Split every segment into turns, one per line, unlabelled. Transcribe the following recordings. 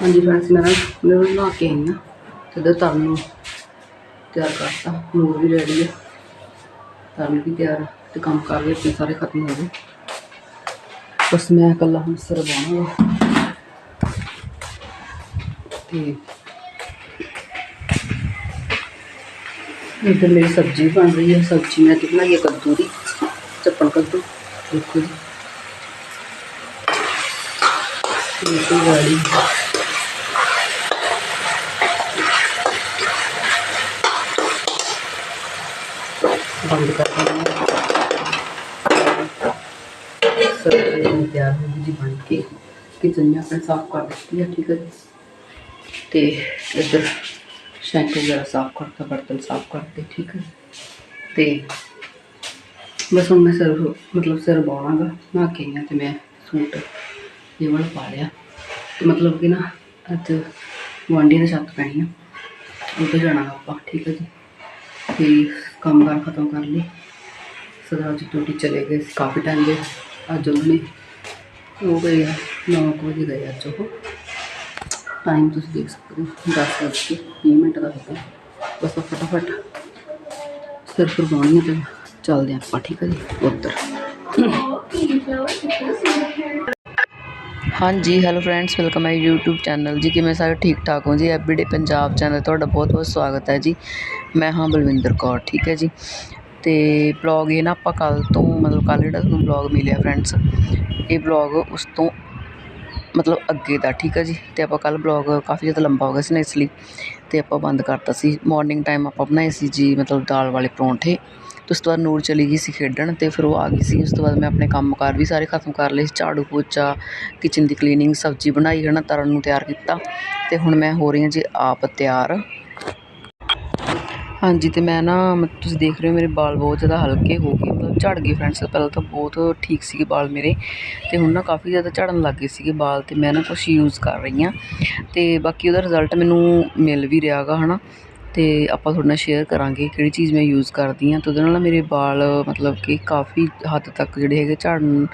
ਹਾਂਜੀ ਫਰੈਂਡਸ ਮੈਂ ਨਾ ਮੈਂ ਨਹਾ ਕੇ ਆਈ ਹਾਂ। ਤੇ ਇਧਰ ਤਰਨ ਨੂੰ ਤਿਆਰ ਕਰਤਾ। ਨੂਰ ਵੀ ਰੈਡੀ ਹੈ ਤਰਨ ਵੀ ਤਿਆਰ ਤੇ ਕੰਮ ਕਰ ਵੀ ਆਪਣੇ ਸਾਰੇ ਖਤਮ ਹੋ ਗਏ। ਬਸ ਮੈਂ ਇਕੱਲਾ ਹੁਣ ਸਿਰ ਬਾਣਾ ਤੇ ਇੱਧਰ ਮੇਰੀ ਸਬਜ਼ੀ ਬਣ ਰਹੀ ਹੈ ਸਬਜ਼ੀ ਮੈਂ ਤੇ ਬਣਾਈ ਹੈ ਕੱਦੂ ਦੀ। ਚੱਪਣ ਕੱਦੂ। ਦੇਖੋ ਵਾਲੀ। ਬੰਦ ਕਰ ਦਿੰਦੇ ਹਾਂ। ਸਬਜ਼ੀ ਤਿਆਰ ਹੋ ਗਈ ਜੀ ਬਣ ਕੇ। ਕਿਚਨ ਮੈਂ ਆਪਣੇ ਸਾਫ਼ ਕਰ ਦਿੱਤੀ ਹੈ, ਠੀਕ ਹੈ ਜੀ। ਤੇ ਇੱਧਰ ਸ਼ੈਂਪੂ ਵਗੈਰਾ ਸਾਫ਼ ਕਰਤਾ, ਬਰਤਨ ਸਾਫ਼ ਕਰਤੇ, ਠੀਕ ਹੈ। ਤੇ ਬਸ ਹੁਣ ਮੈਂ ਸਿਰ ਮਤਲਬ ਸਿਰ ਬਾਉਣਾਗਾ ਨਹਾ ਤੇ ਮੈਂ ਸੂਟ ਇਹ ਵਾਲਾ ਪਾ ਲਿਆ। ਤੇ ਮਤਲਬ ਕਿ ਨਾ ਅੱਜ ਗੁਆਂਢੀ ਦੇ ਛੱਤ ਪੈਣੀ ਆ। ਉੱਧਰ ਜਾਣਾ ਆਪਾਂ, ਠੀਕ ਹੈ ਜੀ। ਤੇ ਕੰਮ ਕਾਰ ਖਤਮ ਕਰ ਲਈ। ਸਰਦਾਰ ਜੀ ਡਿਊਟੀ ਚਲੇ ਗਏ ਸੀ, ਕਾਫੀ ਟਾਈਮ ਦੇ। ਅੱਜ ਉਹਨਾਂ ਨੇ ਹੋ ਗਏ ਆ, ਨੌ ਕੁ ਵਜੇ ਗਏ ਅੱਜ ਉਹ। ਟਾਈਮ ਤੁਸੀਂ ਦੇਖ ਸਕਦੇ ਹੋ, ਦਸ ਵੱਜ ਕੇ ਵੀਹ ਮਿੰਟ ਦਾ ਹੋ ਗਿਆ। ਬਸ ਆਪਾਂ ਫਟਾਫਟ ਸਿਰ ਪਰ ਬਾਉਣੀ ਹੈ ਤੇ ਚੱਲਦੇ ਹਾਂ ਆਪਾਂ, ਠੀਕ ਹੈ ਜੀ। ਉੱਧਰ। ਹਾਂਜੀ ਹੈਲੋ ਫਰੈਂਡਸ ਵੈਲਕਮ ਹੈ YouTube ਚੈਨਲ ਜੀ, ਕਿਵੇਂ ਸਾਰੇ ਠੀਕ ਠਾਕ ਹੋ ਜੀ? ਐਵਰੀਡੇ ਪੰਜਾਬ ਚੈਨਲ ਤੁਹਾਡਾ ਬਹੁਤ ਬਹੁਤ ਸਵਾਗਤ ਹੈ ਜੀ। ਮੈਂ ਹਾਂ ਬਲਵਿੰਦਰ ਕੌਰ, ਠੀਕ ਹੈ ਜੀ? ਤੇ ਬਲੌਗ ਇਹ ਨਾ ਆਪਾਂ ਕੱਲ ਤੋਂ, ਮਤਲਬ ਕੱਲ ਜਿਹੜਾ ਤੁਹਾਨੂੰ ਬਲੌਗ ਮਿਲਿਆ ਫਰੈਂਡਸ ਇਹ ਬਲੌਗ ਉਸ ਤੋਂ ਮਤਲਬ ਅੱਗੇ ਦਾ, ਠੀਕ ਹੈ ਜੀ? ਤੇ ਆਪਾਂ ਕੱਲ ਬਲੌਗ ਕਾਫੀ ਜ਼ਿਆਦਾ ਲੰਬਾ ਹੋ ਗਿਆ ਸੀ ਨਾ, ਇਸ ਲਈ ਤੇ ਆਪਾਂ ਬੰਦ ਕਰਤਾ ਸੀ। ਮਾਰਨਿੰਗ ਟਾਈਮ ਆਪਾਂ ਬਣਾਏ ਸੀ ਜੀ, ਮਤਲਬ ਦਾਲ ਵਾਲੇ ਪਰੌਂਠੇ। ਅਤੇ ਉਸ ਤੋਂ ਬਾਅਦ ਨੂਰ ਚਲੀ ਗਈ ਸੀ ਖੇਡਣ ਅਤੇ ਫਿਰ ਉਹ ਆ ਗਈ ਸੀ। ਉਸ ਤੋਂ ਬਾਅਦ ਮੈਂ ਆਪਣੇ ਕੰਮ ਕਾਰ ਵੀ ਸਾਰੇ ਖਤਮ ਕਰ ਲਏ। ਸੀ ਝਾੜੂ ਪੋਚਾ ਕਿਚਨ ਦੀ ਕਲੀਨਿੰਗ ਸਬਜ਼ੀ ਬਣਾਈ ਹੈ ਨਾ ਤਰਨ ਨੂੰ ਤਿਆਰ ਕੀਤਾ ਅਤੇ ਹੁਣ ਮੈਂ ਹੋ ਰਹੀ ਹਾਂ ਜੀ ਆਪ ਤਿਆਰ। ਹਾਂਜੀ ਅਤੇ ਮੈਂ ਨਾ, ਮ- ਤੁਸੀਂ ਦੇਖ ਰਹੇ ਹੋ ਮੇਰੇ ਵਾਲ ਬਹੁਤ ਜ਼ਿਆਦਾ ਹਲਕੇ ਹੋ ਗਏ। ਮਤਲਬ ਝੜ ਗਏ ਫਰੈਂਡਸ ਪਹਿਲਾਂ ਤਾਂ ਬਹੁਤ ਠੀਕ ਸੀਗੇ ਵਾਲ ਮੇਰੇ ਅਤੇ ਹੁਣ ਨਾ ਕਾਫੀ ਜ਼ਿਆਦਾ ਝੜਨ ਲੱਗ ਗਏ ਸੀਗੇ ਵਾਲ ਅਤੇ ਮੈਂ ਨਾ ਕੁਛ ਯੂਜ਼ ਕਰ ਰਹੀ ਹਾਂ ਅਤੇ ਬਾਕੀ ਉਹਦਾ ਰਿਜ਼ਲਟ ਮੈਨੂੰ ਮਿਲ ਵੀ ਰਿਹਾ ਗਾ ਹੈ ਨਾ ਅਤੇ ਆਪਾਂ ਤੁਹਾਡੇ ਨਾਲ ਸ਼ੇਅਰ ਕਰਾਂਗੇ ਕਿਹੜੀ ਚੀਜ਼ ਮੈਂ ਯੂਜ਼ ਕਰਦੀ ਹਾਂ ਅਤੇ ਉਹਦੇ ਨਾਲ ਨਾ ਮੇਰੇ ਵਾਲ, ਮਤਲਬ ਕਿ ਕਾਫੀ ਹੱਦ ਤੱਕ ਜਿਹੜੇ ਹੈਗੇ ਝੜਨ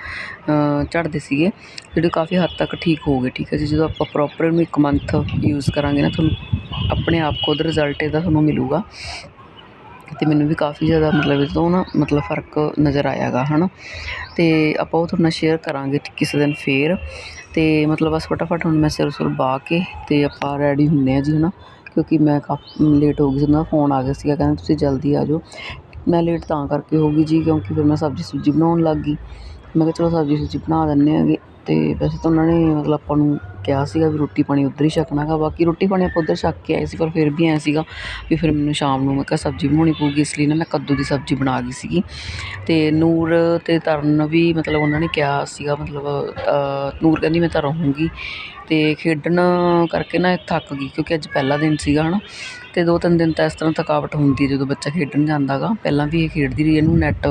ਝੜਦੇ ਸੀਗੇ, ਜਿਹੜੇ ਕਾਫੀ ਹੱਦ ਤੱਕ ਠੀਕ ਹੋ ਗਏ, ਠੀਕ ਹੈ ਜੀ? ਜਦੋਂ ਆਪਾਂ ਪ੍ਰੋਪਰ ਇਹਨੂੰ ਇੱਕ ਮੰਥ ਯੂਜ਼ ਕਰਾਂਗੇ ਨਾ, ਤੁਹਾਨੂੰ ਆਪਣੇ ਆਪ ਖੁਦ ਰਿਜ਼ਲਟ ਇਹਦਾ ਤੁਹਾਨੂੰ ਮਿਲੂਗਾ। ਅਤੇ ਮੈਨੂੰ ਵੀ ਕਾਫੀ ਜ਼ਿਆਦਾ ਮਤਲਬ ਇਹ ਤੋਂ ਨਾ, ਮਤਲਬ ਫ਼ਰਕ ਨਜ਼ਰ ਆਇਆਗਾ ਨਾ ਅਤੇ ਆਪਾਂ ਉਹ ਤੁਹਾਡੇ ਨਾਲ ਸ਼ੇਅਰ ਕਰਾਂਗੇ ਕਿਸੇ ਦਿਨ ਫੇਰ। ਅਤੇ ਮਤਲਬ ਬਸ ਫਟਾਫਟ ਹੁਣ ਮੈਂ ਸਿਰ ਸੁਰ ਬਾ ਕੇ ਅਤੇ ਆਪਾਂ ਰੈਡੀ ਹੁੰਨੇ ਆ ਜੀ ਹੈ ਨਾ ਕਿਉਂਕਿ ਮੈਂ ਕਾਫੀ ਲੇਟ ਹੋ ਗਈ ਸੀ, ਉਹਨਾਂ ਦਾ ਫੋਨ ਆ ਗਿਆ ਸੀਗਾ, ਕਹਿੰਦੇ ਤੁਸੀਂ ਜਲਦੀ ਆ ਜਾਓ। ਮੈਂ ਲੇਟ ਤਾਂ ਕਰਕੇ ਹੋ ਗਈ ਜੀ, ਕਿਉਂਕਿ ਫਿਰ ਮੈਂ ਸਬਜ਼ੀ ਸੁਬਜ਼ੀ ਬਣਾਉਣ ਲੱਗ ਗਈ। ਮੈਂ ਕਿਹਾ ਚਲੋ ਸਬਜ਼ੀ ਸੁਬਜ਼ੀ ਬਣਾ ਦਿੰਦੇ ਹੈਗੇ ਅਤੇ ਵੈਸੇ ਤਾਂ ਉਹਨਾਂ ਨੇ ਮਤਲਬ ਆਪਾਂ ਨੂੰ ਕਿਹਾ ਸੀਗਾ ਵੀ ਰੋਟੀ ਪਾਣੀ ਉੱਧਰ ਹੀ ਛਕਣਾ ਗਾ। ਬਾਕੀ ਰੋਟੀ ਪਾਣੀ ਆਪਾਂ ਉੱਧਰ ਛਕ ਕੇ ਆਏ ਸੀ, ਪਰ ਫਿਰ ਵੀ ਐਂ ਸੀਗਾ ਵੀ ਫਿਰ ਮੈਨੂੰ ਸ਼ਾਮ ਨੂੰ ਮੈਂ ਕਿਹਾ ਸਬਜ਼ੀ ਬਣਾਉਣੀ ਪਊਗੀ, ਇਸ ਲਈ ਨਾ ਮੈਂ ਕੱਦੂ ਦੀ ਸਬਜ਼ੀ ਬਣਾ ਗਈ ਸੀਗੀ। ਅਤੇ ਨੂਰ ਅਤੇ ਤਰਨ ਵੀ ਮਤਲਬ ਉਹਨਾਂ ਨੇ ਕਿਹਾ ਸੀਗਾ, ਮਤਲਬ ਨੂਰ ਕਹਿੰਦੀ ਮੈਂ ਤਾਂ ਰਹੂੰਗੀ। ਅਤੇ ਖੇਡਣ ਕਰਕੇ ਨਾ ਇਹ ਥੱਕ ਗਈ, ਕਿਉਂਕਿ ਅੱਜ ਪਹਿਲਾ ਦਿਨ ਸੀਗਾ ਹੈ ਨਾ ਅਤੇ ਦੋ ਤਿੰਨ ਦਿਨ ਤਾਂ ਇਸ ਤਰ੍ਹਾਂ ਥਕਾਵਟ ਹੁੰਦੀ ਜਦੋਂ ਬੱਚਾ ਖੇਡਣ ਜਾਂਦਾ ਗਾ। ਪਹਿਲਾਂ ਵੀ ਇਹ ਖੇਡਦੀ ਰਹੀ, ਇਹਨੂੰ ਨੈੱਟ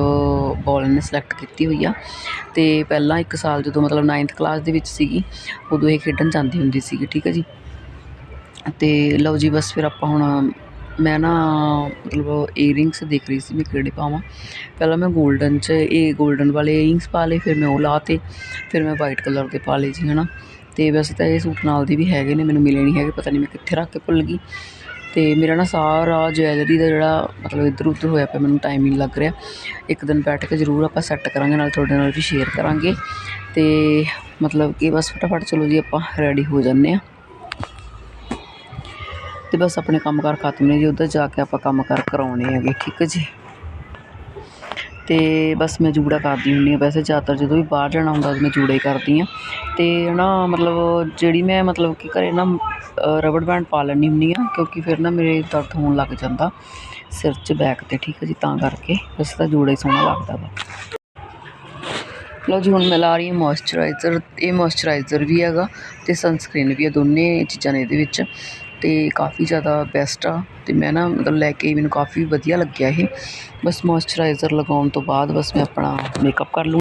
ਬੋਲ ਇਹਨੇ ਸਲੈਕਟ ਕੀਤੀ ਹੋਈ ਆ। ਅਤੇ ਪਹਿਲਾਂ ਇੱਕ ਸਾਲ ਜਦੋਂ ਮਤਲਬ ਨਾਈਨਥ ਕਲਾਸ ਦੇ ਵਿੱਚ ਸੀਗੀ, ਉਦੋਂ ਇਹ ਖੇਡਣ ਜਾਂਦੀ ਹੁੰਦੀ ਸੀਗੀ, ਠੀਕ ਹੈ ਜੀ। ਅਤੇ ਲਓ ਜੀ, ਬਸ ਫਿਰ ਆਪਾਂ ਹੁਣ ਮੈਂ ਨਾ ਮਤਲਬ ਈਅਰਿੰਗਸ ਦੇਖ ਰਹੀ ਸੀ ਮੈਂ ਕਿਹੜੇ ਪਾਵਾਂ। ਪਹਿਲਾਂ ਮੈਂ 골ਡਨ 'ਚ, ਇਹ 골ਡਨ ਵਾਲੇ ਈਅਰਿੰਗਸ ਪਾ ਲਏ, ਫਿਰ ਮੈਂ ਉਹ ਲਾਤੇ ਫਿਰ ਮੈਂ ਵਾਈਟ ਕਲਰ ਦੇ ਪਾ ਲਏ ਜੀ ਹੈ ਨਾ ਅਤੇ ਵੈਸੇ ਤਾਂ ਇਹ ਸੂਟ ਨਾਲ ਦੇ ਵੀ ਹੈਗੇ ਨੇ, ਮੈਨੂੰ ਮਿਲੇ ਨਹੀਂ ਹੈਗੇ, ਪਤਾ ਨਹੀਂ ਮੈਂ ਕਿੱਥੇ ਰੱਖ ਕੇ ਭੁੱਲ ਗਈ। ਅਤੇ ਮੇਰਾ ਨਾ ਸਾਰਾ ਜਵੈਲਰੀ ਦਾ ਜਿਹੜਾ ਮਤਲਬ ਇੱਧਰ ਉੱਧਰ ਹੋਇਆ ਪਿਆ, ਮੈਨੂੰ ਟਾਈਮ ਹੀ ਨਹੀਂ ਲੱਗ ਰਿਹਾ। ਇੱਕ ਦਿਨ ਬੈਠ ਕੇ ਜ਼ਰੂਰ ਆਪਾਂ ਸੈੱਟ ਕਰਾਂਗੇ, ਨਾਲ ਤੁਹਾਡੇ ਨਾਲ ਵੀ ਸ਼ੇਅਰ ਕਰਾਂਗੇ। ਅਤੇ ਮਤਲਬ ਕਿ ਬਸ ਫਟਾਫਟ ਚਲੋ ਜੀ, ਆਪਾਂ ਰੈਡੀ ਹੋ ਜਾਂਦੇ ਆ ਅਤੇ ਬਸ ਆਪਣੇ ਕੰਮਕਾਰ ਖਤਮ ਨੇ ਜੀ, ਉੱਧਰ ਜਾ ਕੇ ਆਪਾਂ ਕੰਮਕਾਰ ਕਰਾਉਣੇ ਹੈਗੇ, ਠੀਕ ਹੈ ਜੀ? ਅਤੇ ਬਸ ਮੈਂ ਜੂੜਾ ਕਰਦੀ ਹੁੰਦੀ ਹਾਂ ਵੈਸੇ ਜ਼ਿਆਦਾਤਰ ਜਦੋਂ ਵੀ ਬਾਹਰ ਜਾਣਾ ਹੁੰਦਾ ਮੈਂ ਜੂੜਾ ਹੀ ਕਰਦੀ ਹਾਂ। ਤੇ ਨਾ ਮਤਲਬ ਜਿਹੜੀ ਮੈਂ ਮਤਲਬ ਕਿ ਘਰ ਨਾ ਰਬੜ ਬੈਂਡ ਪਾ ਲੈਂਦੀ ਹੁੰਦੀ ਹਾਂ ਕਿਉਂਕਿ ਫਿਰ ਨਾ ਮੇਰੇ ਦਰਦ ਹੋਣ ਲੱਗ ਜਾਂਦਾ ਸਿਰ 'ਚ ਬੈਕ ਤੇ, ਠੀਕ ਹੈ ਜੀ? ਤਾਂ ਕਰਕੇ ਵੈਸੇ ਤਾਂ ਜੂੜਾ ਹੀ ਸੋਹਣਾ ਲੱਗਦਾ ਵਾ। ਲਓ ਜੀ, ਹੁਣ ਮੈਂ ਲਾ ਰਹੀ ਹਾਂ ਮੋਇਸਚਰਾਈਜ਼ਰ, ਇਹ ਮੋਇਸਚਰਾਈਜ਼ਰ ਵੀ ਹੈਗਾ ਅਤੇ ਸਨਸਕ੍ਰੀਨ ਵੀ ਹੈ ਦੋਨੇ ਚੀਜ਼ਾਂ ਨੇ ਇਹਦੇ ਵਿੱਚ। ਅਤੇ ਕਾਫੀ ਜ਼ਿਆਦਾ ਬੈਸਟ ਆ। ਅਤੇ ਮੈਂ ਨਾ ਮਤਲਬ ਲੈ ਕੇ ਮੈਨੂੰ ਕਾਫੀ ਵਧੀਆ ਲੱਗਿਆ ਇਹ। ਬਸ ਮੋਇਸਚਰਾਈਜ਼ਰ ਲਗਾਉਣ ਤੋਂ ਬਾਅਦ ਬਸ ਮੈਂ ਆਪਣਾ ਮੇਕਅਪ ਕਰ ਲੂੰ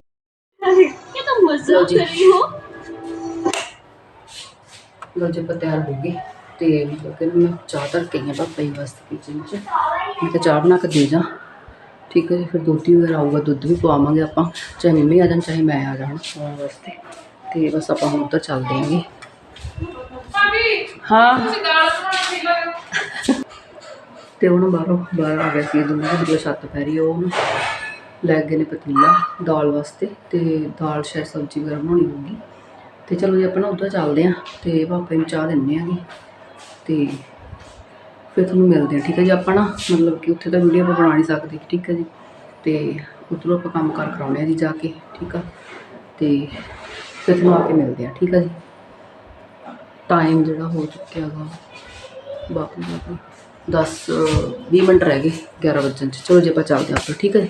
ਲੋ ਜੀ। ਤਿਆਰ ਹੋ ਗਈ ਤੇ ਮਤਲਬ ਕਿ ਮੈਂ ਚਾਹ ਧਰ ਕੇ ਆ ਪਾਪਾ ਜੀ ਕਿਚਨ 'ਚ। ਮੈਂ ਤਾਂ ਚਾਹ ਬਣਾ ਕੇ ਦੇ ਜਾ। ਠੀਕ ਹੈ ਜੀ ਫਿਰ ਦੁੱਧ ਵੀ ਵਗੈਰਾ ਆਊਗਾ ਦੁੱਧ ਵੀ ਪਵਾਵਾਂਗੇ ਆਪਾਂ। ਚਾਹੇ ਮੰਮੀ ਆ ਜਾਣ ਚਾਹੇ ਮੈਂ ਆ ਜਾਣ ਵਾਸਤੇ। ਤੇ ਬਸ ਆਪਾਂ ਹੁਣ ਉੱਧਰ ਚੱਲਦੇ ਆਂਗੇ ਹਾਂ। ਤੇ ਉਹਨੂੰ ਬਾਹਰੋਂ ਬਾਹਰ ਆ ਗਿਆ ਸੀ ਦੁੱਧ ਦੀ ਛੱਤ ਪੈ ਰਹੀ ਆ, ਉਹ ਨਾ ਲੈ ਗਏ ਨੇ ਪਤੀਲਾ ਦਾਲ ਵਾਸਤੇ ਤੇ ਦਾਲ ਸ਼ਾਇਦ ਸਬਜ਼ੀ ਵਗੈਰਾ ਬਣਾਉਣੀ ਹੋਊਗੀ। ਤੇ ਚਲੋ ਜੀ ਆਪਾਂ ਨਾ ਉੱਧਰ ਚੱਲਦੇ ਆਂ ਤੇ ਪਾਪੇ ਨੂੰ ਚਾਹ ਦਿੰਨੇ ਆਂਗੇ ਤੇ ਫਿਰ ਤੁਹਾਨੂੰ ਮਿਲਦੇ ਆ ਠੀਕ ਹੈ ਜੀ? ਆਪਾਂ ਨਾ ਮਤਲਬ ਕਿ ਉੱਥੇ ਤਾਂ ਵੀਡੀਓ ਆਪਾਂ ਬਣਾ ਨਹੀਂ ਸਕਦੇ ਠੀਕ ਹੈ ਜੀ? ਤੇ ਉੱਧਰੋਂ ਆਪਾਂ ਕੰਮ ਕਾਰ ਕਰਾਉਣੇ ਆ ਜੀ ਜਾ ਕੇ ਠੀਕ ਆ? ਤੇ ਫਿਰ ਤੁਹਾਨੂੰ ਆ ਕੇ ਮਿਲਦੇ ਆ ਠੀਕ ਆ ਜੀ? ਟਾਈਮ ਜਿਹੜਾ ਹੋ ਚੁੱਕਿਆ ਹੈਗਾ। ਬਾਪੂ ਬਾਪੂ 10 20 ਮਿੰਟ ਰਹਿ ਗਏ 11 ਵਜਣ ਚ। ਚਲੋ ਜੀ, ਆਪਾਂ ਚੱਲਦੇ ਹਾਂ ਆਪਾਂ, ਠੀਕ ਹੈ ਜੀ?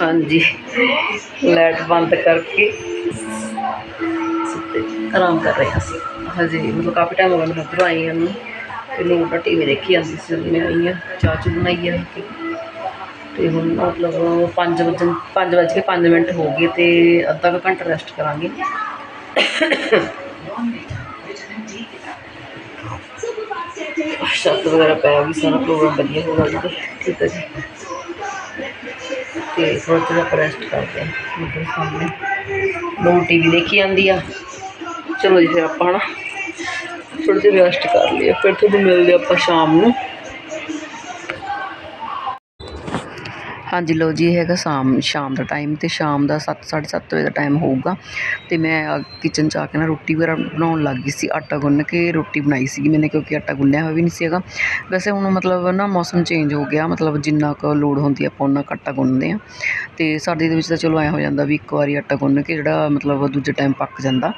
ਹਾਂਜੀ। ਲਾਈਟ ਬੰਦ ਕਰਕੇ ਆਰਾਮ ਕਰ ਰਹੇ ਹਾਂ ਅਸੀਂ। ਹਜੇ ਮਤਲਬ ਕਾਫੀ ਟਾਈਮ ਹੋ ਗਿਆ ਮੈਨੂੰ ਉੱਧਰੋਂ ਆਈ ਹਾਂ ਨੂੰ। ਤੇ ਲੋਕ ਤਾਂ ਟੀਵੀ ਦੇਖੀ ਜਾਂਦੀ ਸੀ ਮੈਂ ਆਈ ਹਾਂ, ਚਾਹ ਚੂ ਬਣਾਈ ਆ ਤੇ ਤੇ ਹੁਣ ਮਤਲਬ 5 ਵਜੇ 5 ਵਜੇ ਕੇ 5 ਮਿੰਟ ਹੋ ਗਏ ਤੇ ਅੱਧਾ ਕੁ ਘੰਟਾ ਰੈਸਟ ਕਰਾਂਗੇ। ਛੱਤ ਵਗੈਰਾ ਪੈ ਵੀ ਸਾਰਾ ਪ੍ਰੋਗਰਾਮ ਵਧੀਆ ਹੋ ਗਿਆ ਠੀਕ ਹੈ ਜੀ। ਤੇ ਥੋੜ੍ਹਾ ਜਿਹਾ ਆਪਾਂ ਰੈਸਟ ਕਰਦੇ ਹਾਂ ਉੱਧਰ ਸਾਹਮਣੇ। ਦੋ ਟੀਵੀ ਦੇਖੀ ਜਾਂਦੀ ਆ। ਚਲੋ ਜੀ, ਫਿਰ ਆਪਾਂ ਨਾ ਥੋੜ੍ਹੀ ਜਿਹੀ ਰੈਸਟ ਕਰ ਲਿਆ ਫਿਰ ਤੁਹਾਨੂੰ ਮਿਲਦੇ ਆਪਾਂ ਸ਼ਾਮ ਨੂੰ। ਹਾਂਜੀ ਲੋ ਜੀ ਹੈਗਾ ਸ਼ਾਮ ਸ਼ਾਮ ਦਾ ਟਾਈਮ ਤੇ ਸ਼ਾਮ ਦਾ 7 7:30 ਵਜੇ ਦਾ ਟਾਈਮ ਹੋਊਗਾ। ਤੇ ਮੈਂ ਕਿਚਨ ਚ ਆ ਕੇ ਨਾ ਰੋਟੀ ਵਗੈਰਾ ਬਣਾਉਣ ਲੱਗ ਗਈ ਸੀ, ਆਟਾ ਗੁੰਨ ਕੇ ਰੋਟੀ ਬਣਾਈ ਸੀਗੀ ਮੈਨੇ, ਕਿਉਂਕਿ ਆਟਾ ਗੁੰਨਿਆ ਹੋਇਆ ਵੀ ਨਹੀਂ ਸੀਗਾ। ਵੈਸੇ ਹੁਣ ਮਤਲਬ ਨਾ ਮੌਸਮ ਚੇਂਜ ਹੋ ਗਿਆ, ਮਤਲਬ ਜਿੰਨਾ ਕੁ ਲੋੜ ਹੁੰਦੀ ਆਪਾਂ ਉਹਨਾਂ ਕੁ ਆਟਾ ਗੁੰਨਦੇ ਆ। ਤੇ ਸਰਦੀ ਦੇ ਵਿੱਚ ਤਾਂ ਚਲੋ ਐ ਹੋ ਜਾਂਦਾ ਵੀ ਇੱਕ ਵਾਰੀ ਆਟਾ ਗੁੰਨ ਕੇ ਜਿਹੜਾ ਮਤਲਬ ਦੂਜੇ ਟਾਈਮ ਪੱਕ ਜਾਂਦਾ।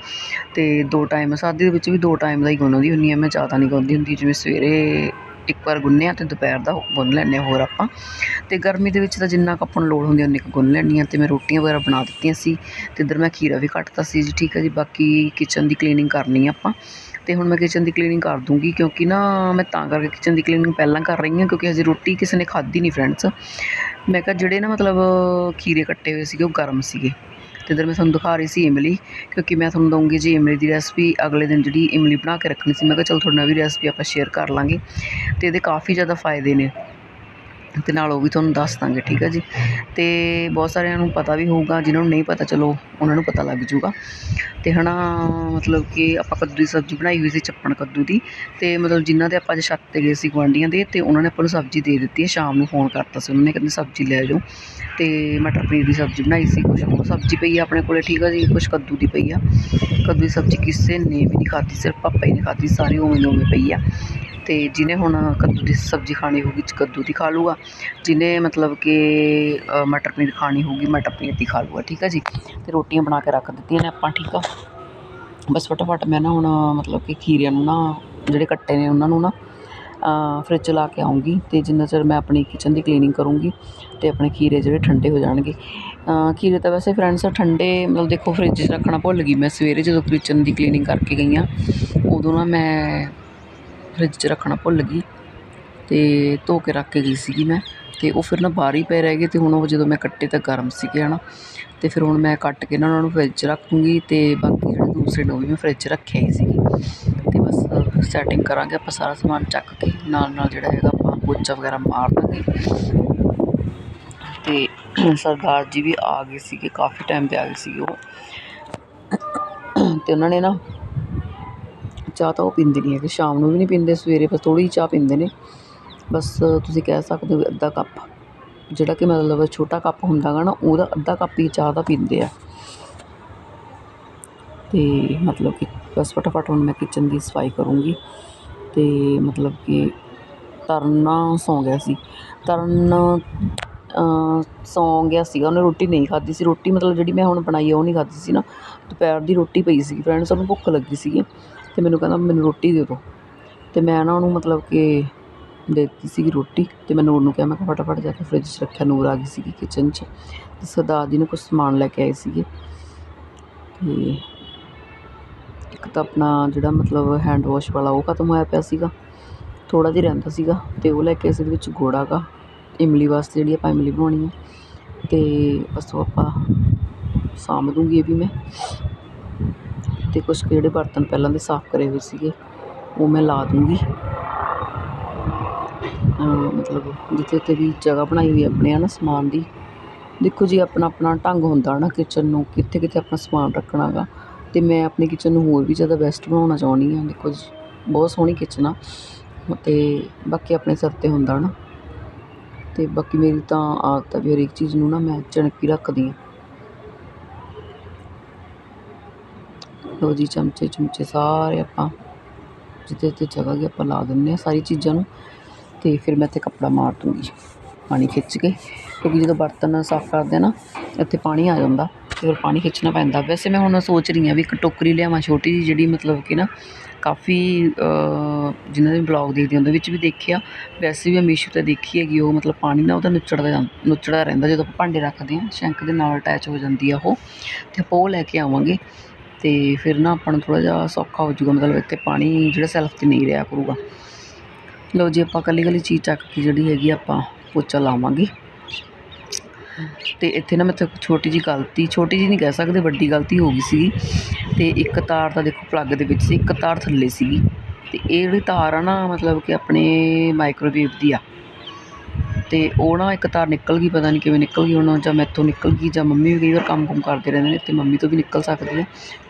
ਤੇ ਦੋ ਟਾਈਮ ਸਰਦੀ ਦੇ ਵਿੱਚ ਵੀ ਦੋ ਟਾਈਮ ਦਾ ਹੀ ਗੁੰਨਦੀ ਹੁੰਦੀ ਆ, ਮੈਂ ਜ਼ਿਆਦਾ ਨਹੀਂ ਗੁੰਨਦੀ ਹੁੰਦੀ, ਜਿਵੇਂ ਸਵੇਰੇ ਇੱਕ ਵਾਰ ਗੁੰਨਿਆ ਅਤੇ ਦੁਪਹਿਰ ਦਾ ਗੁੰਨ ਲੈਂਦੇ ਹਾਂ ਹੋਰ ਆਪਾਂ। ਅਤੇ ਗਰਮੀ ਦੇ ਵਿੱਚ ਤਾਂ ਜਿੰਨਾ ਕੁ ਆਪਾਂ ਨੂੰ ਲੋੜ ਹੁੰਦੀ ਹੈ ਉਨੀ ਕੁ ਗੁੰਨ ਲੈਂਦੀ ਹਾਂ ਅਤੇ ਮੈਂ ਰੋਟੀਆਂ ਵਗੈਰਾ ਬਣਾ ਦਿੱਤੀਆਂ ਸੀ ਅਤੇ ਇੱਧਰ ਮੈਂ ਖੀਰਾ ਵੀ ਕੱਟਤਾ ਸੀ ਜੀ, ਠੀਕ ਹੈ ਜੀ। ਬਾਕੀ ਕਿਚਨ ਦੀ ਕਲੀਨਿੰਗ ਕਰਨੀ ਆਪਾਂ। ਅਤੇ ਹੁਣ ਮੈਂ ਕਿਚਨ ਦੀ ਕਲੀਨਿੰਗ ਕਰ ਦੂੰਗੀ ਕਿਉਂਕਿ ਨਾ ਮੈਂ ਤਾਂ ਕਰਕੇ ਕਿਚਨ ਦੀ ਕਲੀਨਿੰਗ ਪਹਿਲਾਂ ਕਰ ਰਹੀ ਹਾਂ ਕਿਉਂਕਿ ਹਜੇ ਰੋਟੀ ਕਿਸੇ ਨੇ ਖਾਧੀ ਨਹੀਂ ਫਰੈਂਡਸ ਮੈਂ ਕਿਹਾ ਜਿਹੜੇ ਨਾ ਮਤਲਬ ਖੀਰੇ ਕੱਟੇ ਹੋਏ ਸੀਗੇ, ਉਹ ਗਰਮ ਸੀਗੇ। ਤੇ ਇੱਧਰ ਮੈਂ ਤੁਹਾਨੂੰ ਦਿਖਾ ਰਹੀ ਸੀ ਇਮਲੀ, ਕਿਉਂਕਿ ਮੈਂ ਤੁਹਾਨੂੰ ਦਊਂਗੀ ਜੀ ਇਮਲੀ ਦੀ ਰੈਸਪੀ ਅਗਲੇ ਦਿਨ ਜਿਹੜੀ ਇਮਲੀ ਬਣਾ ਕੇ ਰੱਖਣੀ ਸੀ। ਮੈਂ ਕਿਹਾ ਚਲ ਤੁਹਾਡੇ ਨਾਲ ਵੀ ਰੈਸਪੀ ਆਪਾਂ ਸ਼ੇਅਰ ਕਰ ਲਾਂਗੇ ਤੇ ਇਹਦੇ ਕਾਫੀ ਜ਼ਿਆਦਾ ਫਾਇਦੇ ਨੇ। ਅਤੇ ਨਾਲ ਉਹ ਵੀ ਤੁਹਾਨੂੰ ਦੱਸ ਦਾਂਗੇ, ਠੀਕ ਆ ਜੀ। ਅਤੇ ਬਹੁਤ ਸਾਰਿਆਂ ਨੂੰ ਪਤਾ ਵੀ ਹੋਊਗਾ ਜਿਹਨਾਂ ਨੂੰ ਨਹੀਂ ਪਤਾ, ਚਲੋ ਉਹਨਾਂ ਨੂੰ ਪਤਾ ਲੱਗ ਜੂਗਾ ਅਤੇ ਹੈ ਨਾ ਮਤਲਬ ਕਿ ਆਪਾਂ ਕੱਦੂ ਦੀ ਸਬਜ਼ੀ ਬਣਾਈ ਹੋਈ ਸੀ, ਚੱਪਣ ਕੱਦੂ ਦੀ। ਅਤੇ ਮਤਲਬ ਜਿਨ੍ਹਾਂ ਦੇ ਆਪਾਂ ਅੱਜ ਛੱਤ ਤੇ ਗਏ ਸੀ ਗੁਆਂਢੀਆਂ ਦੇ ਅਤੇ ਉਹਨਾਂ ਨੇ ਆਪਾਂ ਨੂੰ ਸਬਜ਼ੀ ਦੇ ਦਿੱਤੀ ਹੈ, ਸ਼ਾਮ ਨੂੰ ਫੋਨ ਕਰਤਾ ਸੀ ਉਹਨਾਂ ਨੇ, ਕਹਿੰਦੇ ਸਬਜ਼ੀ ਲੈ ਜਾਓ। ਅਤੇ ਮਟਰ ਪਨੀਰ ਦੀ ਸਬਜ਼ੀ ਬਣਾਈ ਸੀ, ਕੁਛ ਉਹ ਸਬਜ਼ੀ ਪਈ ਆ ਆਪਣੇ ਕੋਲ, ਠੀਕ ਆ ਜੀ, ਕੁਛ ਕੱਦੂ ਦੀ ਪਈ ਆ। ਕੱਦੂ ਦੀ ਸਬਜ਼ੀ ਕਿਸੇ ਨੇ ਵੀ ਨਹੀਂ ਖਾਧੀ, ਸਿਰਫ ਪਾਪਾ ਹੀ ਨੇ ਖਾਧੀ, ਸਾਰੀ ਉਵੇਂ ਦੀ ਉਵੇਂ ਪਈ ਆ। ਅਤੇ ਜਿਹਨੇ ਹੁਣ ਕੱਦੂ ਦੀ ਸਬਜ਼ੀ ਖਾਣੀ ਹੋਊਗੀ, ਚ ਕੱਦੂ ਦੀ ਖਾ ਲੂਗਾ ਜਿਹਨੇ ਮਤਲਬ ਕਿ ਮਟਰ ਪਨੀਰ ਖਾਣੀ ਹੋਊਗੀ, ਮਟਰ ਪਨੀਰ ਦੀ ਖਾ ਲੂਗਾ ਠੀਕ ਆ ਜੀ? ਅਤੇ ਰੋਟੀਆਂ ਬਣਾ ਕੇ ਰੱਖ ਦਿੱਤੀਆਂ ਨੇ ਆਪਾਂ, ਠੀਕ ਆ? ਬਸ ਫਟਾਫਟ ਮੈਂ ਨਾ ਹੁਣ, ਮਤਲਬ ਕਿ ਖੀਰਿਆਂ ਨੂੰ ਨਾ, ਜਿਹੜੇ ਕੱਟੇ ਨੇ ਉਹਨਾਂ ਨੂੰ ਨਾ ਫਰਿੱਜ 'ਚ ਲਾ ਕੇ ਆਉਂਗੀ ਅਤੇ ਜਿੰਨਾ ਚਿਰ ਮੈਂ ਆਪਣੀ ਕਿਚਨ ਦੀ ਕਲੀਨਿੰਗ ਕਰੂੰਗੀ ਅਤੇ ਆਪਣੇ ਖੀਰੇ ਜਿਹੜੇ ਠੰਡੇ ਹੋ ਜਾਣਗੇ। ਖੀਰੇ ਤਾਂ ਵੈਸੇ ਫਰੈਂਡਸ ਠੰਡੇ, ਮਤਲਬ ਦੇਖੋ ਫਰਿੱਜ 'ਚ ਰੱਖਣਾ ਭੁੱਲ ਗਈ ਮੈਂ ਸਵੇਰੇ ਜਦੋਂ ਕਿਚਨ ਦੀ ਕਲੀਨਿੰਗ ਕਰਕੇ ਗਈ ਹਾਂ ਉਦੋਂ ਨਾ ਮੈਂ ਫਰਿੱਜ 'ਚ ਰੱਖਣਾ ਭੁੱਲ ਗਈ ਅਤੇ ਧੋ ਕੇ ਰੱਖ ਕੇ ਗਈ ਸੀਗੀ ਮੈਂ ਅਤੇ ਉਹ ਫਿਰ ਨਾ ਬਾਹਰ ਹੀ ਪਏ ਰਹਿ ਗਏ ਅਤੇ ਹੁਣ ਉਹ ਜਦੋਂ ਮੈਂ ਕੱਟੇ ਤਾਂ ਗਰਮ ਸੀਗੇ ਹੈ ਨਾ ਅਤੇ ਫਿਰ ਹੁਣ ਮੈਂ ਕੱਟ ਕੇ ਨਾ ਉਹਨਾਂ ਨੂੰ ਫਰਿੱਜ 'ਚ ਰੱਖੂੰਗੀ ਅਤੇ ਬਾਕੀ ਜਿਹੜੇ ਦੂਸਰੇ ਨੇ ਉਹ ਵੀ ਮੈਂ ਫਰਿੱਜ 'ਚ ਰੱਖਿਆ ਹੀ ਸੀਗੀ। ਅਤੇ ਬਸ ਸੈਟਿੰਗ ਕਰਾਂਗੇ ਆਪਾਂ ਸਾਰਾ ਸਮਾਨ ਚੱਕ ਕੇ ਨਾਲ ਨਾਲ ਜਿਹੜਾ ਹੈਗਾ ਆਪਾਂ ਪੋਚਾ ਵਗੈਰਾ ਮਾਰ ਦਾਂਗੇ। ਅਤੇ ਸਰਦਾਰ ਜੀ ਵੀ ਆ ਗਏ ਸੀਗੇ, ਕਾਫੀ ਟਾਈਮ ਤੇ ਆ ਗਏ ਸੀਗੇ ਉਹ। ਅਤੇ ਉਹਨਾਂ ਨੇ ਨਾ ਚਾਹ ਤਾਂ ਉਹ ਪੀਂਦੇ ਨਹੀਂ ਹੈਗੇ, ਸ਼ਾਮ ਨੂੰ ਵੀ ਨਹੀਂ ਪੀਂਦੇ, ਸਵੇਰੇ ਬਸ ਥੋੜ੍ਹੀ ਚਾਹ ਪੀਂਦੇ ਨੇ। ਬਸ ਤੁਸੀਂ ਕਹਿ ਸਕਦੇ ਹੋ ਵੀ ਅੱਧਾ ਕੱਪ, ਜਿਹੜਾ ਕਿ ਮਤਲਬ ਛੋਟਾ ਕੱਪ ਹੁੰਦਾ ਗਾ ਨਾ, ਉਹਦਾ ਅੱਧਾ ਕੱਪ ਹੀ ਚਾਹ ਦਾ ਪੀਂਦੇ ਆ। ਅਤੇ ਮਤਲਬ ਕਿ ਬਸ ਫਟਾਫਟ ਹੁਣ ਮੈਂ ਕਿਚਨ ਦੀ ਸਫ਼ਾਈ ਕਰੂੰਗੀ। ਅਤੇ ਮਤਲਬ ਕਿ ਤਰਨਾ ਸੌਂ ਗਿਆ ਸੀ। ਤਰਨ ਸੌਂ ਗਿਆ ਸੀਗਾ, ਉਹਨੇ ਰੋਟੀ ਨਹੀਂ ਖਾਧੀ ਸੀ। ਰੋਟੀ ਮਤਲਬ ਜਿਹੜੀ ਮੈਂ ਹੁਣ ਬਣਾਈ ਆ, ਉਹ ਨਹੀਂ ਖਾਧੀ ਸੀ ਨਾ। ਦੁਪਹਿਰ ਦੀ ਰੋਟੀ ਪਈ ਸੀਗੀ ਫਰੈਂਡਸ ਉਹਨੂੰ ਭੁੱਖ ਲੱਗੀ ਸੀਗੀ ਅਤੇ ਮੈਨੂੰ ਕਹਿੰਦਾ, ਮੈਨੂੰ ਰੋਟੀ ਦੇ ਦਿਉ ਅਤੇ ਮੈਂ ਨਾ ਉਹਨੂੰ ਮਤਲਬ ਕਿ ਦੇ ਦਿੱਤੀ ਸੀਗੀ ਰੋਟੀ ਅਤੇ ਮੈਂ ਨੂਰ ਨੂੰ ਕਿਹਾ, ਮੈਂ ਕਿਹਾ, ਫਟਾਫਟ ਜਾ ਕੇ ਫਰਿੱਜ 'ਚ ਰੱਖਿਆ। ਨੂਰ ਆ ਗਈ ਸੀਗੀ ਕਿਚਨ 'ਚ ਅਤੇ ਸਰਦਾਰ ਜੀ ਨੇ ਕੁਛ ਸਮਾਨ ਲੈ ਕੇ ਆਏ ਸੀਗੇ। ਅਤੇ ਇੱਕ ਤਾਂ ਆਪਣਾ ਜਿਹੜਾ ਮਤਲਬ ਹੈਂਡ ਵਾਸ਼ ਵਾਲਾ, ਉਹ ਖਤਮ ਹੋਇਆ ਪਿਆ ਸੀਗਾ। ਥੋੜ੍ਹਾ ਜਿਹਾ ਰਹਿੰਦਾ ਸੀਗਾ ਅਤੇ ਉਹ ਲੈ ਕੇ ਆਏ ਸੀ ਇਹਦੇ ਵਿੱਚ ਗੋੜਾ ਗਾ। ਇਮਲੀ ਵਾਸਤੇ ਜਿਹੜੀ ਆਪਾਂ ਇਮਲੀ ਬਣਾਉਣੀ ਹੈ ਅਤੇ ਬਸ ਉਹ ਆਪਾਂ ਸਾਂਭ ਦੂੰਗੀ ਇਹ ਵੀ ਮੈਂ। ਅਤੇ ਕੁਛ ਕੁ ਜਿਹੜੇ ਬਰਤਨ ਪਹਿਲਾਂ ਦੇ ਸਾਫ਼ ਕਰੇ ਹੋਏ ਸੀਗੇ, ਉਹ ਮੈਂ ਲਾ ਦੂੰਗੀ। ਮਤਲਬ ਜਿੱਥੇ ਉੱਥੇ ਵੀ ਜਗ੍ਹਾ ਬਣਾਈ ਹੋਈ ਆਪਣੇ ਆ ਨਾ ਸਮਾਨ ਦੀ। ਦੇਖੋ ਜੀ ਆਪਣਾ ਆਪਣਾ ਢੰਗ ਹੁੰਦਾ ਨਾ ਕਿਚਨ ਨੂੰ, ਕਿੱਥੇ ਕਿੱਥੇ ਆਪਣਾ ਸਮਾਨ ਰੱਖਣਾ ਗਾ। ਅਤੇ ਮੈਂ ਆਪਣੀ ਕਿਚਨ ਨੂੰ ਹੋਰ ਵੀ ਜ਼ਿਆਦਾ ਬੈਸਟ ਬਣਾਉਣਾ ਚਾਹੁੰਦੀ ਹਾਂ ਦੇਖੋ ਜੀ, ਬਹੁਤ ਸੋਹਣੀ ਕਿਚਨ ਆ। ਅਤੇ ਬਾਕੀ ਆਪਣੇ ਸਿਰ ਤੇ ਹੁੰਦਾ ਨਾ ਅਤੇ ਬਾਕੀ ਮੇਰੀ ਤਾਂ ਆਦਤ ਆ ਵੀ ਹਰੇਕ ਚੀਜ਼ ਨੂੰ ਨਾ ਮੈਂ ਚਣਕੀ ਰੱਖਦੀ ਹਾਂ। ਲਓ ਜੀ, ਚਮਚੇ ਚਮਚੇ ਸਾਰੇ ਆਪਾਂ ਜਿੱਥੇ ਜਿੱਥੇ ਜਗ੍ਹਾ ਗਈ ਆਪਾਂ ਲਾ ਦਿੰਦੇ ਹਾਂ ਸਾਰੀ ਚੀਜ਼ਾਂ ਨੂੰ ਅਤੇ ਫਿਰ ਮੈਂ ਇੱਥੇ ਕੱਪੜਾ ਮਾਰ ਦੂੰਗੀ। ਪਾਣੀ ਖਿੱਚ ਕੇ, ਕਿਉਂਕਿ ਜਦੋਂ ਬਰਤਨ ਸਾਫ਼ ਕਰਦੇ ਆ ਨਾ, ਇੱਥੇ ਪਾਣੀ ਆ ਜਾਂਦਾ। ਤੇ ਫਿਰ ਪਾਣੀ ਖਿੱਚਣਾ ਪੈਂਦਾ। ਵੈਸੇ ਮੈਂ ਹੁਣ ਸੋਚ ਰਹੀ ਹਾਂ ਵੀ ਇੱਕ ਟੋਕਰੀ ਲਿਆਵਾਂ ਛੋਟੀ ਜਿਹੀ ਜਿਹੜੀ ਮਤਲਬ ਕਿ ਨਾ ਕਾਫੀ ਜਿਨ੍ਹਾਂ ਦੇ ਬਲੌਗ ਦੇਖਦੇ ਉਹਦੇ ਵਿੱਚ ਵੀ ਦੇਖਿਆ। ਵੈਸੇ ਵੀ ਮੈਂ ਮੀਸ਼ੋ 'ਤੇ ਦੇਖੀ ਹੈਗੀ ਉਹ, ਮਤਲਬ ਪਾਣੀ ਨਾ ਉਹਦਾ ਨੁੱਚੜਦਾ ਜਾਂ ਨੁੱਚੜਾ ਰਹਿੰਦਾ। ਜਦੋਂ ਆਪਾਂ ਭਾਂਡੇ ਰੱਖਦੇ ਹਾਂ, ਸ਼ੈਂਕ ਦੇ ਨਾਲ ਅਟੈਚ ਹੋ ਜਾਂਦੀ ਆ ਉਹ, ਤੇ ਆਪਾਂ ਉਹ ਲੈ ਕੇ ਆਵਾਂਗੇ। ਤੇ ਫਿਰ ਨਾ ਆਪਾਂ ਨੂੰ ਥੋੜ੍ਹਾ ਜਿਹਾ ਸੌਖਾ ਹੋ ਜਾਊਗਾ, ਮਤਲਬ ਇੱਥੇ ਪਾਣੀ ਜਿਹੜਾ ਸੈਲਫ 'ਤੇ ਨਹੀਂ ਰਿਹਾ ਕਰੂਗਾ। ਲਓ ਜੀ, ਆਪਾਂ ਕੱਲੀ ਕੱਲੀ ਚੀਜ਼ ਚੱਕ ਕੇ ਜਿਹੜੀ ਹੈਗੀ ਆਪਾਂ ਪੋਚਾ ਲਾਵਾਂਗੇ। ਅਤੇ ਇੱਥੇ ਨਾ ਮੈਥੋਂ ਛੋਟੀ ਜਿਹੀ ਗਲਤੀ, ਛੋਟੀ ਜਿਹੀ ਨਹੀਂ ਕਹਿ ਸਕਦੇ, ਵੱਡੀ ਗਲਤੀ ਹੋ ਗਈ ਸੀਗੀ ਅਤੇ ਇੱਕ ਤਾਰ ਤਾਂ ਦੇਖੋ ਪਲੱਗ ਦੇ ਵਿੱਚ ਸੀ, ਇੱਕ ਤਾਰ ਥੱਲੇ ਸੀਗੀ। ਅਤੇ ਇਹ ਜਿਹੜੀ ਤਾਰ ਆ ਨਾ, ਮਤਲਬ ਕਿ ਆਪਣੇ ਮਾਈਕ੍ਰੋਵੇਵ ਦੀ ਆ ਅਤੇ ਉਹ ਨਾ ਇੱਕ ਤਾਰ ਨਿਕਲ ਗਈ, ਪਤਾ ਨਹੀਂ ਕਿਵੇਂ ਨਿਕਲ ਗਈ, ਹੁਣ ਜਾਂ ਮੈਥੋਂ ਨਿਕਲ ਗਈ ਜਾਂ ਮੰਮੀ ਵੀ ਕਈ ਵਾਰ ਕੰਮ ਕੁਮ ਕਰਦੇ ਰਹਿੰਦੇ ਨੇ ਅਤੇ ਮੰਮੀ ਤੋਂ ਵੀ ਨਿਕਲ ਸਕਦੀ ਹੈ।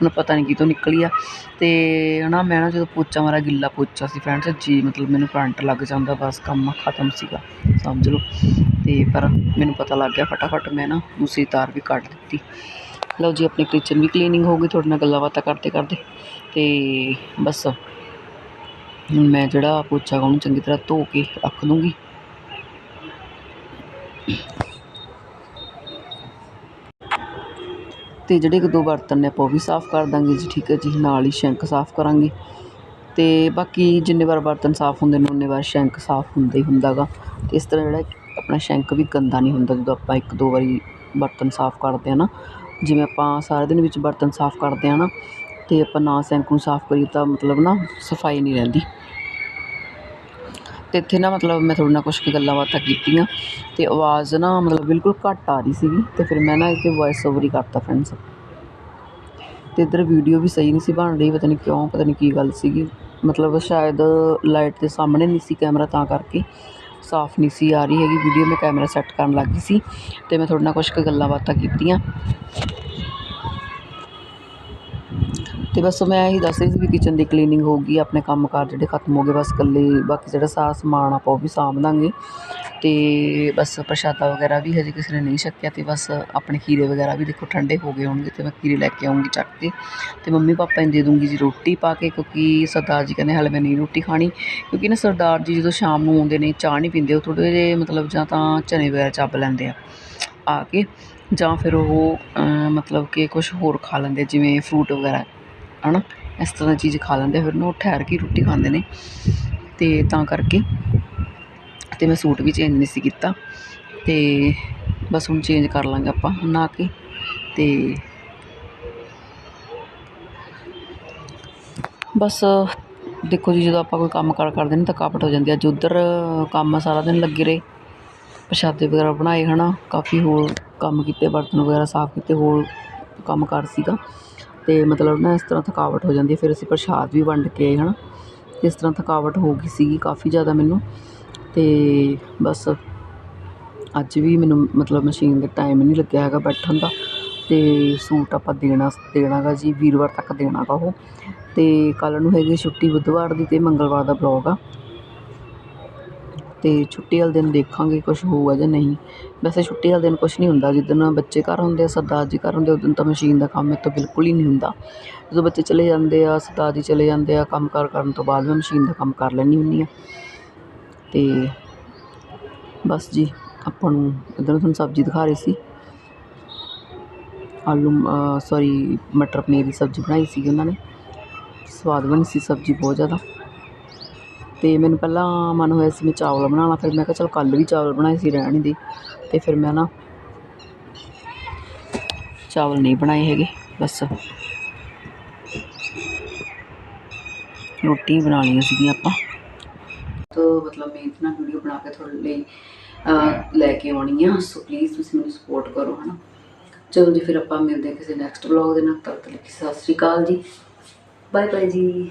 ਹੁਣ ਪਤਾ ਨਹੀਂ ਕਿਤੋਂ ਨਿਕਲੀ ਆ। ਤੇ ਨਾ ਮੈਂ ਨਾ ਜਦੋਂ ਪੋਚਾ ਮਾਰਾ ਗਿੱਲਾ ਪੋਚਾ ਸੀ ਫਰੈਂਡਸ ਜੀ ਮਤਲਬ ਮੈਨੂੰ ਕਰੰਟ ਲੱਗ ਜਾਂਦਾ, ਬਸ ਕੰਮ ਖਤਮ ਸੀਗਾ, ਸਮਝ ਲਓ। ਅਤੇ ਪਰ ਮੈਨੂੰ ਪਤਾ ਲੱਗ ਗਿਆ ਫਟਾਫਟ ਮੈਂ ਨਾ ਦੂਸਰੀ ਤਾਰ ਵੀ ਕੱਢ ਦਿੱਤੀ। ਲਓ ਜੀ, ਆਪਣੀ ਕਿਚਨ ਵੀ ਕਲੀਨਿੰਗ ਹੋ ਗਈ, ਤੁਹਾਡੇ ਨਾਲ ਗੱਲਾਂ ਬਾਤਾਂ ਕਰਦੇ ਕਰਦੇ। ਅਤੇ ਬਸ ਹੁਣ ਮੈਂ ਜਿਹੜਾ ਪੋਚਾ ਉਹਨੂੰ ਚੰਗੀ ਤਰ੍ਹਾਂ ਧੋ ਕੇ ਰੱਖ ਦੂੰਗੀ। ਤੇ ਜਿਹੜੇ ਇੱਕ ਦੋ ਬਰਤਨ ਨੇ ਆਪਾਂ ਉਹ ਵੀ ਸਾਫ਼ ਕਰ ਦਾਂਗੇ ਜੀ, ਠੀਕ ਹੈ ਜੀ। ਨਾਲ ਹੀ ਸ਼ੈਂਕ ਸਾਫ਼ ਕਰਾਂਗੇ। ਤੇ ਬਾਕੀ ਜਿੰਨੇ ਵਾਰ ਬਰਤਨ ਸਾਫ਼ ਹੁੰਦੇ ਨੇ, ਉਨੇ ਵਾਰ ਸ਼ੈਂਕ ਸਾਫ਼ ਹੁੰਦਾ ਹੀ ਹੁੰਦਾ ਗਾ ਤੇ ਇਸ ਤਰ੍ਹਾਂ ਜਿਹੜਾ ਆਪਣਾ ਸ਼ੈਂਕ ਵੀ ਗੰਦਾ ਨਹੀਂ ਹੁੰਦਾ, ਜਦੋਂ ਆਪਾਂ ਇੱਕ ਦੋ ਵਾਰੀ ਬਰਤਨ ਸਾਫ਼ ਕਰਦੇ ਆ ਨਾ। ਜਿਵੇਂ ਆਪਾਂ ਸਾਰੇ ਦਿਨ ਵਿੱਚ ਬਰਤਨ ਸਾਫ਼ ਕਰਦੇ ਆ ਨਾ, ਤੇ ਆਪਾਂ ਨਾ ਸ਼ੈਂਕ ਨੂੰ ਸਾਫ਼ ਕਰੀਏ ਤਾਂ ਮਤਲਬ ਨਾ ਸਫ਼ਾਈ ਨਹੀਂ ਰਹਿੰਦੀ। ਅਤੇ ਇੱਥੇ ਨਾ ਮਤਲਬ ਮੈਂ ਤੁਹਾਡੇ ਨਾਲ ਕੁਛ ਕੁ ਗੱਲਾਂ ਬਾਤਾਂ ਕੀਤੀਆਂ ਅਤੇ ਆਵਾਜ਼ ਨਾ ਮਤਲਬ ਬਿਲਕੁਲ ਘੱਟ ਆ ਰਹੀ ਸੀਗੀ ਅਤੇ ਫਿਰ ਮੈਂ ਨਾ ਇੱਥੇ ਵੋਇਸ ਓਵਰ ਹੀ ਕਰਤਾ ਫਰੈਂਡਸ ਅਤੇ ਇੱਧਰ ਵੀਡੀਓ ਵੀ ਸਹੀ ਨਹੀਂ ਸੀ ਬਣ ਰਹੀ, ਪਤਾ ਨਹੀਂ ਕਿਉਂ, ਪਤਾ ਨਹੀਂ ਕੀ ਗੱਲ ਸੀਗੀ। ਮਤਲਬ ਸ਼ਾਇਦ ਲਾਈਟ ਦੇ ਸਾਹਮਣੇ ਨਹੀਂ ਸੀ ਕੈਮਰਾ ਤਾਂ ਕਰਕੇ। ਸਾਫ਼ ਨਹੀਂ ਸੀ ਆ ਰਹੀ ਹੈਗੀ ਵੀਡੀਓ ਮੈਂ ਕੈਮਰਾ ਸੈੱਟ ਕਰਨ ਲੱਗ ਗਈ ਸੀ ਅਤੇ ਮੈਂ ਤੁਹਾਡੇ ਨਾਲ ਕੁਛ ਕੁ ਗੱਲਾਂ ਬਾਤਾਂ ਕੀਤੀਆਂ। ਅਤੇ ਬਸ ਮੈਂ ਇਹੀ ਦੱਸ ਰਹੀ ਸੀ ਵੀ ਕਿਚਨ ਦੀ ਕਲੀਨਿੰਗ ਹੋ ਗਈ, ਆਪਣੇ ਕੰਮਕਾਰ ਜਿਹੜੇ ਖਤਮ ਹੋ ਗਏ, ਬਸ ਇਕੱਲੇ, ਬਾਕੀ ਜਿਹੜਾ ਸਾਰਾ ਸਮਾਨ ਆਪਾਂ ਉਹ ਵੀ ਸਾਂਭ ਦਾਂਗੇ ਤੇ ਬਸ ਪ੍ਰਸ਼ਾਦਾ ਵਗੈਰਾ ਵੀ ਹਜੇ ਕਿਸੇ ਨੇ ਨਹੀਂ ਛਕਿਆ ਅਤੇ ਬਸ ਆਪਣੇ ਖੀਰੇ ਵਗੈਰਾ ਵੀ ਦੇਖੋ ਠੰਡੇ ਹੋ ਗਏ ਹੋਣਗੇ ਅਤੇ ਮੈਂ ਖੀਰੇ ਲੈ ਕੇ ਆਉਂਗੀ ਚੱਕ ਕੇ। ਅਤੇ ਮੰਮੀ ਪਾਪਾ ਨੂੰ ਦੇ ਦੂੰਗੀ ਜੀ ਰੋਟੀ ਪਾ ਕੇ ਕਿਉਂਕਿ ਸਰਦਾਰ ਜੀ ਕਹਿੰਦੇ ਹਾਲੇ ਮੈਂ ਨਹੀਂ ਰੋਟੀ ਖਾਣੀ, ਕਿਉਂਕਿ ਨਾ ਸਰਦਾਰ ਜੀ ਜਦੋਂ ਸ਼ਾਮ ਨੂੰ ਆਉਂਦੇ ਨੇ, ਚਾਹ ਨਹੀਂ ਪੀਂਦੇ, ਉਹ ਥੋੜ੍ਹੇ ਜਿਹੇ ਮਤਲਬ ਜਾਂ ਤਾਂ ਚਨੇ ਵਗੈਰਾ ਚੱਬ ਲੈਂਦੇ ਆ ਆ ਕੇ ਜਾਂ ਫਿਰ ਉਹ ਮਤਲਬ ਕਿ ਕੁਝ ਹੋਰ ਖਾ ਲੈਂਦੇ ਜਿਵੇਂ ਫਰੂਟ ਵਗੈਰਾ। ਹਨਾ, ਇਸ ਤਰ੍ਹਾਂ ਦੀ ਚੀਜ਼ ਖਾ ਲੈਂਦੇ, ਫਿਰ ਨਾ ਉਹ ਠਹਿਰ ਕੇ ਰੋਟੀ ਖਾਂਦੇ ਨੇ। ਅਤੇ ਤਾਂ ਕਰਕੇ ਅਤੇ ਮੈਂ ਸੂਟ ਵੀ ਚੇਂਜ ਨਹੀਂ ਸੀ ਕੀਤਾ। ਅਤੇ ਬਸ ਹੁਣ ਚੇਂਜ ਕਰ ਲਾਂਗੇ ਆਪਾਂ ਨਹਾ ਕੇ। ਅਤੇ ਬਸ ਦੇਖੋ ਜੀ, ਜਦੋਂ ਆਪਾਂ ਕੋਈ ਕੰਮ ਕਾਰ ਕਰਦੇ ਨੇ ਥਕਾਵਟ ਹੋ ਜਾਂਦੀ ਆ। ਅੱਜ ਉੱਧਰ ਕੰਮ ਸਾਰਾ ਦਿਨ ਲੱਗੇ ਰਹੇ। ਪ੍ਰਸ਼ਾਦੇ ਵਗੈਰਾ ਬਣਾਏ ਹਨਾ, ਕਾਫੀ ਹੋਰ ਕੰਮ ਕੀਤੇ, ਬਰਤਨ ਵਗੈਰਾ ਸਾਫ਼ ਕੀਤੇ, ਹੋਰ ਕੰਮ ਕਾਰ ਸੀਗਾ। ਅਤੇ ਮਤਲਬ ਨਾ ਇਸ ਤਰ੍ਹਾਂ ਥਕਾਵਟ ਹੋ ਜਾਂਦੀ ਹੈ, ਫਿਰ ਅਸੀਂ ਪ੍ਰਸ਼ਾਦ ਵੀ ਵੰਡ ਕੇ ਆਏ ਨਾ ਅਤੇ ਇਸ ਤਰ੍ਹਾਂ ਥਕਾਵਟ ਹੋ ਗਈ ਸੀਗੀ ਕਾਫੀ ਜ਼ਿਆਦਾ ਮੈਨੂੰ। ਅਤੇ ਬਸ ਅੱਜ ਵੀ ਮੈਨੂੰ ਮਤਲਬ ਮਸ਼ੀਨ ਦੇ ਟਾਈਮ ਨਹੀਂ ਲੱਗਿਆ ਹੈਗਾ ਬੈਠਣ ਦਾ। ਅਤੇ ਸੂਟ ਆਪਾਂ ਦੇਣਾ ਦੇਣਾ ਗਾ ਜੀ, ਵੀਰਵਾਰ ਤੱਕ ਦੇਣਾ ਗਾ ਉਹ। ਅਤੇ ਕੱਲ੍ਹ ਨੂੰ ਹੈਗੀ ਛੁੱਟੀ ਬੁੱਧਵਾਰ ਦੀ ਅਤੇ ਮੰਗਲਵਾਰ ਦਾ ਬਲੌਗ ਆ। ਅਤੇ ਛੁੱਟੀ ਵਾਲੇ ਦਿਨ ਦੇਖਾਂਗੇ ਕੁਛ ਹੋਊਗਾ ਜਾਂ ਨਹੀਂ। ਵੈਸੇ ਛੁੱਟੀ ਵਾਲੇ ਦਿਨ ਕੁਛ ਨਹੀਂ ਹੁੰਦਾ, ਜਿੱਦਣ ਬੱਚੇ ਘਰ ਹੁੰਦੇ ਆ, ਸਰਦਾਰ ਜੀ ਘਰ ਹੁੰਦੇ ਉੱਦਣ ਤਾਂ ਮਸ਼ੀਨ ਦਾ ਕੰਮ ਮੇਰੇ ਤੋਂ ਬਿਲਕੁਲ ਹੀ ਨਹੀਂ ਹੁੰਦਾ। ਜਦੋਂ ਬੱਚੇ ਚਲੇ ਜਾਂਦੇ ਆ, ਸਰਦਾਰ ਜੀ ਚਲੇ ਜਾਂਦੇ ਆ, ਕੰਮ ਕਾਰ ਕਰਨ ਤੋਂ ਬਾਅਦ ਮੈਂ ਮਸ਼ੀਨ ਦਾ ਕੰਮ ਕਰ ਲੈਂਦੀ ਹੁੰਦੀ ਹਾਂ। ਅਤੇ ਬਸ ਜੀ, ਆਪਾਂ ਨੂੰ ਇੱਧਰ ਤੁਹਾਨੂੰ ਸਬਜ਼ੀ ਦਿਖਾ ਰਹੀ ਸੀ। ਆਲੂ ਸੌਰੀ ਮਟਰ ਪਨੀਰ ਦੀ ਸਬਜ਼ੀ ਬਣਾਈ ਸੀ ਉਹਨਾਂ ਨੇ। ਸਵਾਦ ਬਣੀ ਸੀ ਸਬਜ਼ੀ ਬਹੁਤ ਜ਼ਿਆਦਾ। ਅਤੇ ਮੈਨੂੰ ਪਹਿਲਾਂ ਮਨ ਹੋਇਆ ਸੀ ਮੈਂ ਚਾਵਲ ਬਣਾ ਲਾਂ, ਫਿਰ ਮੈਂ ਕਿਹਾ ਚਲ ਕੱਲ੍ਹ ਵੀ ਚਾਵਲ ਬਣਾਏ ਸੀ ਰਹਿਣ ਹੀ ਦੇ ਤੇ ਫਿਰ ਮੈਂ ਨਾ ਚਾਵਲ ਨਹੀਂ ਬਣਾਏ ਹੈਗੇ, ਬਸ ਰੋਟੀ ਬਣਾ ਲਈਆਂ ਸੀਗੀਆਂ ਆਪਾਂ। ਤੋ ਮਤਲਬ ਮੈਂ ਇਤਨਾ ਵੀਡੀਓ ਬਣਾ ਕੇ ਤੁਹਾਡੇ ਲਈ ਲੈ ਕੇ ਆਉਣੀ ਆ, ਸੋ ਪਲੀਜ਼ ਤੁਸੀਂ ਮੈਨੂੰ ਸਪੋਰਟ ਕਰੋ, ਹਨਾ। ਚਲੋ ਜੀ, ਫਿਰ ਆਪਾਂ ਮਿਲਦੇ ਹਾਂ ਕਿਸੇ ਨੈਕਸਟ ਵਲੌਗ ਦੇ ਨਾਲ, ਤਦ ਤੱਕ ਸਤਿ ਸ਼੍ਰੀ ਅਕਾਲ ਜੀ। ਬਾਏ ਬਾਏ ਜੀ।